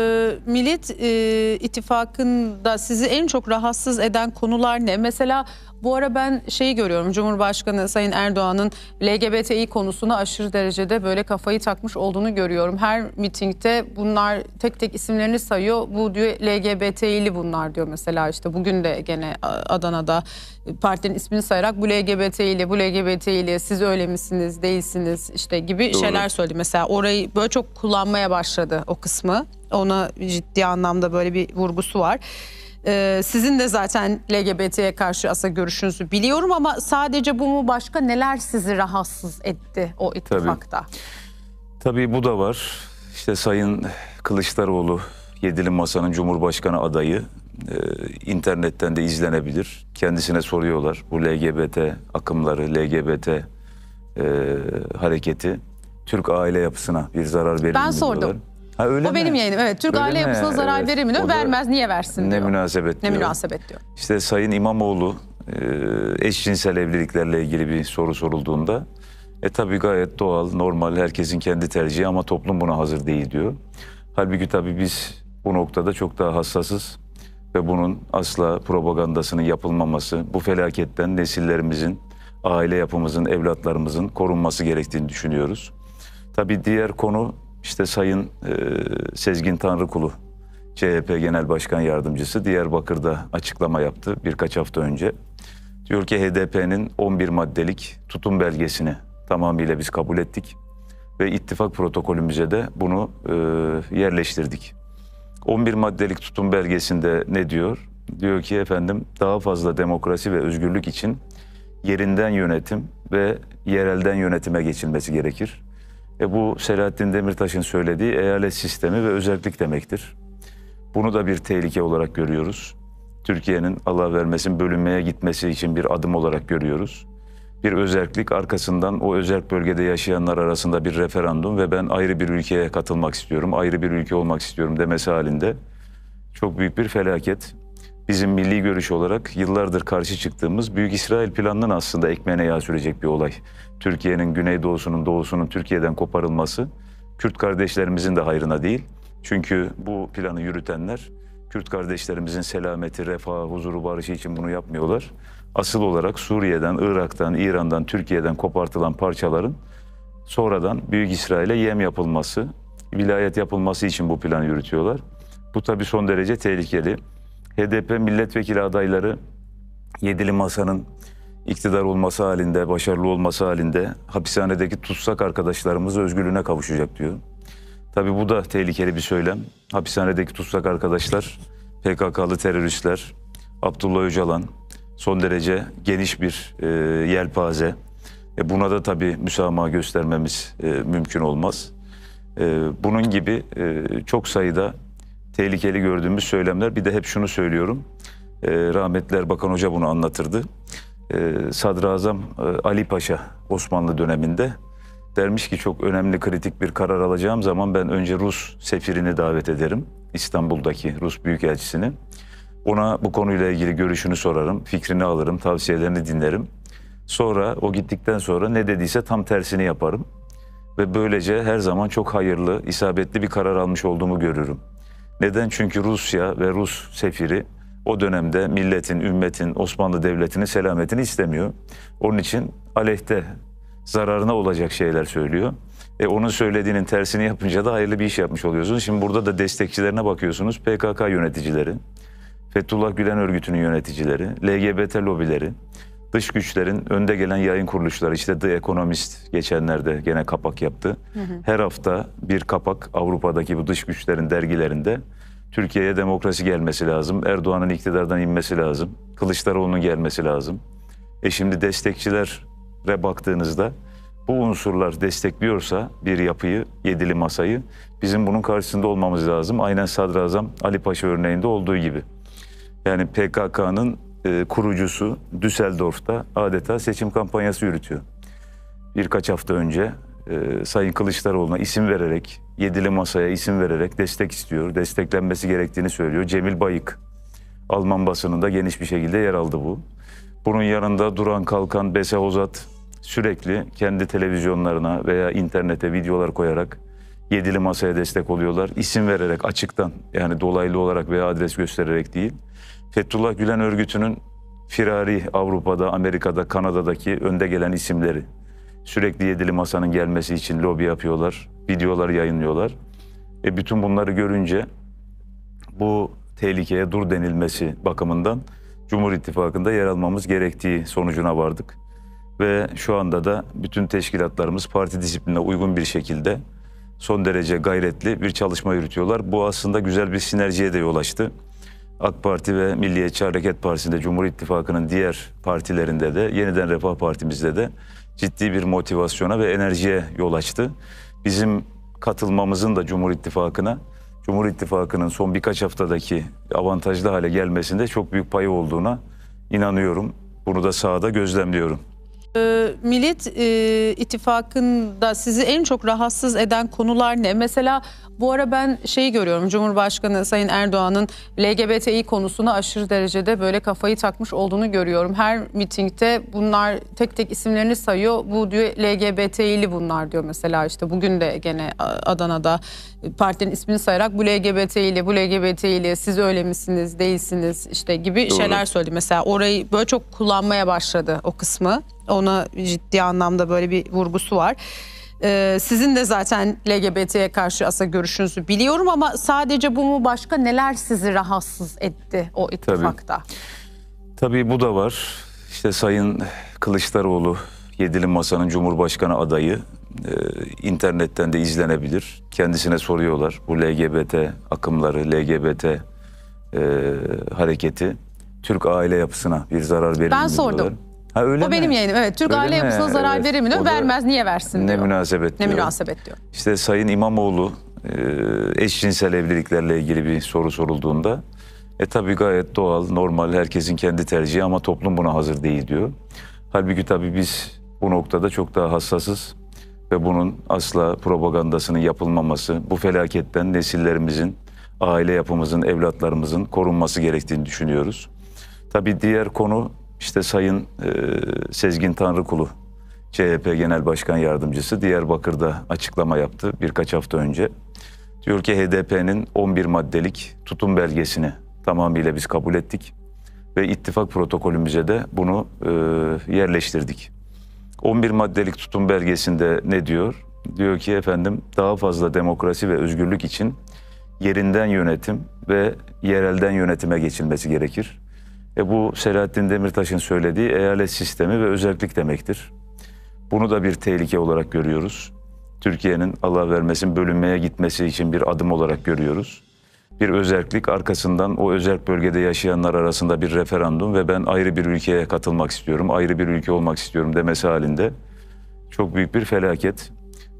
Uh... Millet e, İttifakı'nda sizi en çok rahatsız eden konular ne? Mesela bu ara ben şeyi görüyorum. Cumhurbaşkanı Sayın Erdoğan'ın LGBTİ konusuna aşırı derecede böyle kafayı takmış olduğunu görüyorum. Her mitingde bunlar tek tek isimlerini sayıyor. Bu diyor LGBTİ'li bunlar diyor mesela işte bugün de gene Adana'da partinin ismini sayarak bu LGBTİ'li, bu LGBTİ'li siz öyle misiniz, değilsiniz işte gibi Doğru. şeyler söyledi. Mesela orayı böyle çok kullanmaya başladı o kısmı. Ona ciddi anlamda böyle bir vurgusu var. Ee, sizin de zaten LGBT'ye karşı aslında görüşünüzü biliyorum ama sadece bu mu başka neler sizi rahatsız etti o ittifakta? Tabii bu da var. İşte Sayın Kılıçdaroğlu Yedili Masa'nın Cumhurbaşkanı adayı e, internetten de izlenebilir. Kendisine soruyorlar bu LGBT akımları, LGBT e, hareketi Türk aile yapısına bir zarar verir Ben mi sordum. diyorlar. Ha, öyle O mi? benim yayınım. Evet, Türk Öyle aile mi? yapısına zarar Evet. verir mi? diyor. Vermez, niye versin Ne diyor. münasebet Ne diyor. münasebet diyor. İşte Sayın İmamoğlu e, eşcinsel evliliklerle ilgili bir soru sorulduğunda e tabii gayet doğal, normal, herkesin kendi tercihi ama toplum buna hazır değil diyor. Halbuki tabii biz bu noktada çok daha hassasız ve bunun asla propagandasının yapılmaması, bu felaketten nesillerimizin, aile yapımızın, evlatlarımızın korunması gerektiğini düşünüyoruz. Tabii diğer konu işte Sayın e, Sezgin Tanrıkulu, CHP Genel Başkan Yardımcısı Diyarbakır'da açıklama yaptı birkaç hafta önce. Diyor ki HDP'nin 11 maddelik tutum belgesini tamamıyla biz kabul ettik ve ittifak protokolümüze de bunu e, yerleştirdik. 11 maddelik tutum belgesinde ne diyor? Diyor ki efendim daha fazla demokrasi ve özgürlük için yerinden yönetim ve yerelden yönetime geçilmesi gerekir. E bu Selahattin Demirtaş'ın söylediği eyalet sistemi ve özellik demektir. Bunu da bir tehlike olarak görüyoruz. Türkiye'nin Allah vermesin bölünmeye gitmesi için bir adım olarak görüyoruz. Bir özellik arkasından o özel bölgede yaşayanlar arasında bir referandum ve ben ayrı bir ülkeye katılmak istiyorum, ayrı bir ülke olmak istiyorum demesi halinde çok büyük bir felaket. Bizim milli görüş olarak yıllardır karşı çıktığımız Büyük İsrail planının aslında ekmeğine yağ sürecek bir olay. Türkiye'nin güneydoğusunun doğusunun Türkiye'den koparılması Kürt kardeşlerimizin de hayrına değil. Çünkü bu planı yürütenler Kürt kardeşlerimizin selameti, refahı, huzuru, barışı için bunu yapmıyorlar. Asıl olarak Suriye'den, Irak'tan, İran'dan, Türkiye'den kopartılan parçaların sonradan Büyük İsrail'e yem yapılması, vilayet yapılması için bu planı yürütüyorlar. Bu tabii son derece tehlikeli. HDP milletvekili adayları Yedili Masa'nın iktidar olması halinde, başarılı olması halinde hapishanedeki tutsak arkadaşlarımız özgürlüğüne kavuşacak diyor. Tabii bu da tehlikeli bir söylem. Hapishanedeki tutsak arkadaşlar, PKK'lı teröristler, Abdullah Öcalan, son derece geniş bir e, yelpaze. E, buna da tabii müsamaha göstermemiz e, mümkün olmaz. E, bunun gibi e, çok sayıda tehlikeli gördüğümüz söylemler. Bir de hep şunu söylüyorum. E, rahmetli Erbakan Hoca bunu anlatırdı. E, Sadrazam e, Ali Paşa Osmanlı döneminde dermiş ki çok önemli kritik bir karar alacağım zaman ben önce Rus sefirini davet ederim. İstanbul'daki Rus Büyükelçisini. Ona bu konuyla ilgili görüşünü sorarım, fikrini alırım, tavsiyelerini dinlerim. Sonra o gittikten sonra ne dediyse tam tersini yaparım. Ve böylece her zaman çok hayırlı, isabetli bir karar almış olduğumu görürüm. Neden? Çünkü Rusya ve Rus sefiri o dönemde milletin, ümmetin, Osmanlı Devleti'nin selametini istemiyor. Onun için aleyhte, zararına olacak şeyler söylüyor. E onun söylediğinin tersini yapınca da hayırlı bir iş yapmış oluyorsunuz. Şimdi burada da destekçilerine bakıyorsunuz. PKK yöneticileri, Fethullah Gülen örgütünün yöneticileri, LGBT lobileri, dış güçlerin önde gelen yayın kuruluşları işte The Economist geçenlerde gene kapak yaptı. Her hafta bir kapak Avrupa'daki bu dış güçlerin dergilerinde Türkiye'ye demokrasi gelmesi lazım. Erdoğan'ın iktidardan inmesi lazım. Kılıçdaroğlu'nun gelmesi lazım. E şimdi destekçilere baktığınızda bu unsurlar destekliyorsa bir yapıyı, yedili masayı bizim bunun karşısında olmamız lazım. Aynen Sadrazam Ali Paşa örneğinde olduğu gibi. Yani PKK'nın e, kurucusu Düsseldorf'ta adeta seçim kampanyası yürütüyor. Birkaç hafta önce e, Sayın Kılıçdaroğlu'na isim vererek, yedili masaya isim vererek destek istiyor. Desteklenmesi gerektiğini söylüyor. Cemil Bayık, Alman basınında geniş bir şekilde yer aldı bu. Bunun yanında duran kalkan Bese Ozat sürekli kendi televizyonlarına veya internete videolar koyarak yedili masaya destek oluyorlar. İsim vererek açıktan yani dolaylı olarak veya adres göstererek değil. Fethullah Gülen örgütünün firari Avrupa'da, Amerika'da, Kanada'daki önde gelen isimleri. Sürekli yedili masanın gelmesi için lobi yapıyorlar, videolar yayınlıyorlar. E bütün bunları görünce bu tehlikeye dur denilmesi bakımından Cumhur İttifakı'nda yer almamız gerektiği sonucuna vardık. Ve şu anda da bütün teşkilatlarımız parti disiplinine uygun bir şekilde son derece gayretli bir çalışma yürütüyorlar. Bu aslında güzel bir sinerjiye de yol açtı. AK Parti ve Milliyetçi Hareket Partisi'nde, Cumhur İttifakı'nın diğer partilerinde de, Yeniden Refah Partimizde de ciddi bir motivasyona ve enerjiye yol açtı. Bizim katılmamızın da Cumhur İttifakı'na, Cumhur İttifakı'nın son birkaç haftadaki avantajlı hale gelmesinde çok büyük payı olduğuna inanıyorum. Bunu da sahada gözlemliyorum. Millet e, İttifakı'nda sizi en çok rahatsız eden konular ne? Mesela bu ara ben şeyi görüyorum Cumhurbaşkanı Sayın Erdoğan'ın LGBTİ konusuna aşırı derecede böyle kafayı takmış olduğunu görüyorum. Her mitingde bunlar tek tek isimlerini sayıyor. Bu diyor LGBTİ'li bunlar diyor mesela işte bugün de gene Adana'da partinin ismini sayarak bu LGBTİ'li bu LGBTİ'li siz öyle misiniz değilsiniz işte gibi Doğru. şeyler söyledi. Mesela orayı böyle çok kullanmaya başladı o kısmı. Ona ciddi anlamda böyle bir vurgusu var. Ee, sizin de zaten LGBT'ye karşı aslında görüşünüzü biliyorum ama sadece bu mu başka neler sizi rahatsız etti o ittifakta? Tabii bu da var. İşte Sayın Kılıçdaroğlu Yedili Masa'nın Cumhurbaşkanı adayı e, internetten de izlenebilir. Kendisine soruyorlar bu LGBT akımları, LGBT e, hareketi Türk aile yapısına bir zarar verir mi? Ben sordum. diyorlar. Ha, öyle O mi? benim yayınım. Evet Türk Öyle aile mi? yapısına zarar Evet. verir mi diyor. Vermez niye versin Ne diyor. münasebet Ne diyor. münasebet diyor. İşte Sayın İmamoğlu e, eşcinsel evliliklerle ilgili bir soru sorulduğunda e tabii gayet doğal, normal, herkesin kendi tercihi ama toplum buna hazır değil diyor. Halbuki tabii biz bu noktada çok daha hassasız ve bunun asla propagandasının yapılmaması, bu felaketten nesillerimizin, aile yapımızın, evlatlarımızın korunması gerektiğini düşünüyoruz. Tabii diğer konu işte Sayın e, Sezgin Tanrıkulu, CHP Genel Başkan Yardımcısı Diyarbakır'da açıklama yaptı birkaç hafta önce. Diyor ki HDP'nin 11 maddelik tutum belgesini tamamıyla biz kabul ettik ve ittifak protokolümüze de bunu e, yerleştirdik. 11 maddelik tutum belgesinde ne diyor? Diyor ki efendim daha fazla demokrasi ve özgürlük için yerinden yönetim ve yerelden yönetime geçilmesi gerekir. E bu Selahattin Demirtaş'ın söylediği eyalet sistemi ve özellik demektir. Bunu da bir tehlike olarak görüyoruz. Türkiye'nin Allah vermesin bölünmeye gitmesi için bir adım olarak görüyoruz. Bir özellik arkasından o özel bölgede yaşayanlar arasında bir referandum ve ben ayrı bir ülkeye katılmak istiyorum, ayrı bir ülke olmak istiyorum demesi halinde çok büyük bir felaket.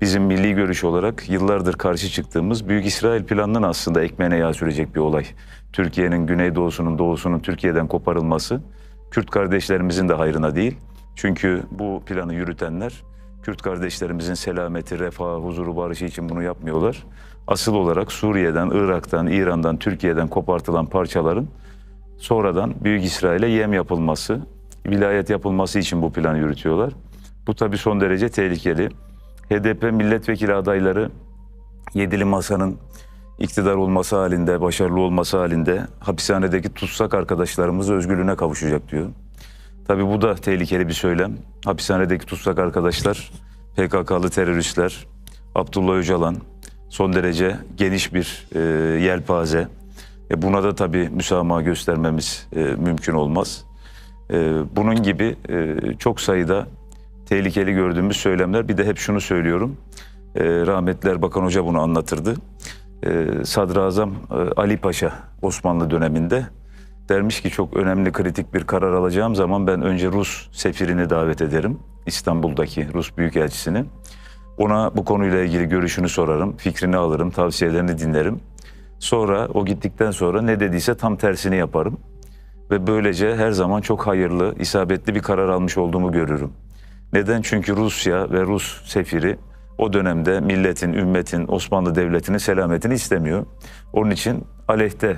Bizim milli görüş olarak yıllardır karşı çıktığımız Büyük İsrail planının aslında ekmeğine yağ sürecek bir olay. Türkiye'nin güneydoğusunun doğusunun Türkiye'den koparılması Kürt kardeşlerimizin de hayrına değil. Çünkü bu planı yürütenler Kürt kardeşlerimizin selameti, refahı, huzuru, barışı için bunu yapmıyorlar. Asıl olarak Suriye'den, Irak'tan, İran'dan, Türkiye'den kopartılan parçaların sonradan Büyük İsrail'e yem yapılması, vilayet yapılması için bu planı yürütüyorlar. Bu tabii son derece tehlikeli. HDP milletvekili adayları Yedili Masa'nın iktidar olması halinde, başarılı olması halinde hapishanedeki tutsak arkadaşlarımız özgürlüğüne kavuşacak diyor. Tabii bu da tehlikeli bir söylem. Hapishanedeki tutsak arkadaşlar, PKK'lı teröristler, Abdullah Öcalan, son derece geniş bir e, yelpaze. E, buna da tabii müsamaha göstermemiz e, mümkün olmaz. E, bunun gibi e, çok sayıda tehlikeli gördüğümüz söylemler. Bir de hep şunu söylüyorum. E, rahmetli Erbakan Hoca bunu anlatırdı. E, Sadrazam e, Ali Paşa Osmanlı döneminde dermiş ki çok önemli kritik bir karar alacağım zaman ben önce Rus sefirini davet ederim. İstanbul'daki Rus Büyükelçisini. Ona bu konuyla ilgili görüşünü sorarım, fikrini alırım, tavsiyelerini dinlerim. Sonra o gittikten sonra ne dediyse tam tersini yaparım. Ve böylece her zaman çok hayırlı, isabetli bir karar almış olduğumu görürüm. Neden? Çünkü Rusya ve Rus sefiri o dönemde milletin, ümmetin, Osmanlı Devleti'nin selametini istemiyor. Onun için aleyhte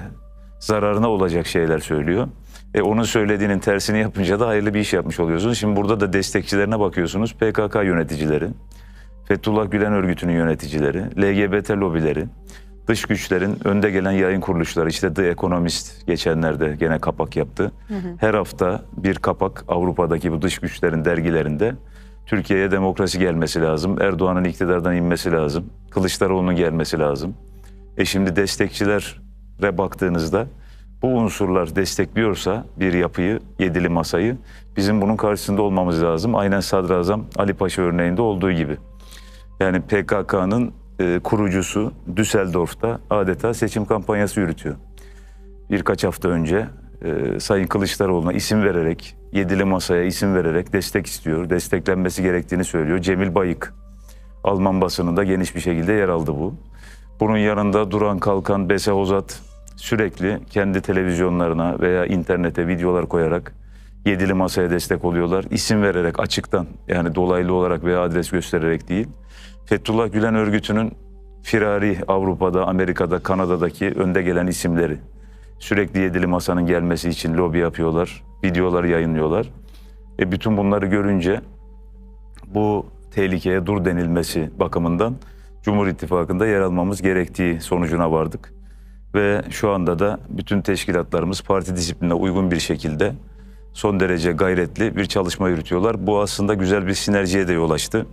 zararına olacak şeyler söylüyor. E onun söylediğinin tersini yapınca da hayırlı bir iş yapmış oluyorsunuz. Şimdi burada da destekçilerine bakıyorsunuz. PKK yöneticileri, Fethullah Gülen örgütünün yöneticileri, LGBT lobileri, dış güçlerin önde gelen yayın kuruluşları işte The Economist geçenlerde gene kapak yaptı. Her hafta bir kapak Avrupa'daki bu dış güçlerin dergilerinde Türkiye'ye demokrasi gelmesi lazım. Erdoğan'ın iktidardan inmesi lazım. Kılıçdaroğlu'nun gelmesi lazım. E şimdi destekçilere baktığınızda bu unsurlar destekliyorsa bir yapıyı, yedili masayı bizim bunun karşısında olmamız lazım. Aynen Sadrazam Ali Paşa örneğinde olduğu gibi. Yani PKK'nın e, kurucusu Düsseldorf'ta adeta seçim kampanyası yürütüyor. Birkaç hafta önce e, Sayın Kılıçdaroğlu'na isim vererek, yedili masaya isim vererek destek istiyor. Desteklenmesi gerektiğini söylüyor. Cemil Bayık, Alman basınında geniş bir şekilde yer aldı bu. Bunun yanında duran kalkan Bese Hozat sürekli kendi televizyonlarına veya internete videolar koyarak yedili masaya destek oluyorlar. İsim vererek açıktan yani dolaylı olarak veya adres göstererek değil. Fethullah Gülen örgütünün firari Avrupa'da, Amerika'da, Kanada'daki önde gelen isimleri. Sürekli yedili masanın gelmesi için lobi yapıyorlar, videolar yayınlıyorlar. E bütün bunları görünce bu tehlikeye dur denilmesi bakımından Cumhur İttifakı'nda yer almamız gerektiği sonucuna vardık. Ve şu anda da bütün teşkilatlarımız parti disiplinine uygun bir şekilde son derece gayretli bir çalışma yürütüyorlar. Bu aslında güzel bir sinerjiye de yol açtı.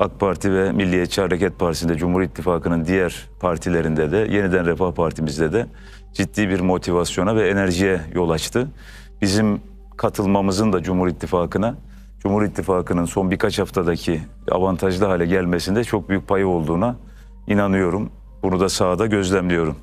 AK Parti ve Milliyetçi Hareket Partisi'nde, Cumhur İttifakı'nın diğer partilerinde de, Yeniden Refah Partimizde de ciddi bir motivasyona ve enerjiye yol açtı. Bizim katılmamızın da Cumhur İttifakı'na, Cumhur İttifakı'nın son birkaç haftadaki avantajlı hale gelmesinde çok büyük payı olduğuna inanıyorum. Bunu da sahada gözlemliyorum.